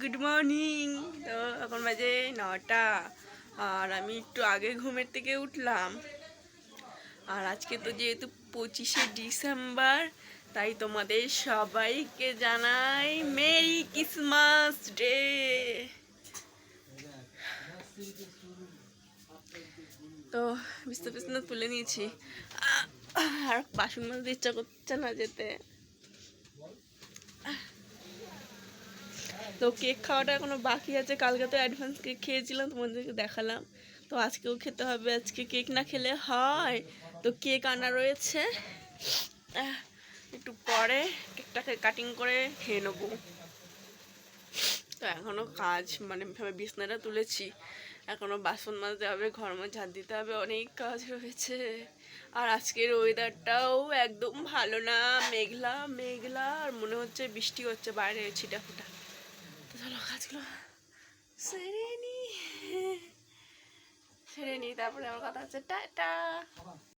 Good morning. তো এখন বাজে নটা। আর আমি একটু আগে ঘুমের থেকে উঠলাম। আর আজকে তো যেহেতু পঁচিশে ডিসেম্বর, তাই তোমাদের সবাইকে জানাই মেরি ক্রিসমাস ডে। তো বিস্তার বিছনা তুলে নিয়েছি। আর বাসন মাজতে ইচ্ছা করছে না যেতে। তো কেক খাওয়াটা এখনও বাকি আছে। কালকে তো অ্যাডভান্স কেক খেয়েছিলাম, তোমাদেরকে দেখালাম। তো আজকেও খেতে হবে, আজকে কেক না খেলে হয়। তো কেক আনা রয়েছে। একটু পরে কেকটাকে কাটিং করে খেয়ে নেব। তো এখনও কাজ মানে বিছনাটা তুলেছি। এখনও বাসন মাজতে হবে, ঘর ঝাঁট দিতে হবে, অনেক কাজ রয়েছে। আর আজকের ওয়েদারটাও একদম ভালো না, মেঘলা মেঘলা। আর মনে হচ্ছে বৃষ্টি হচ্ছে, বাইরে ছিটা ফুটা চলো কাজগুলো সেরে নি। সেরে নি তারপরে আমার কথা হচ্ছে টাটা।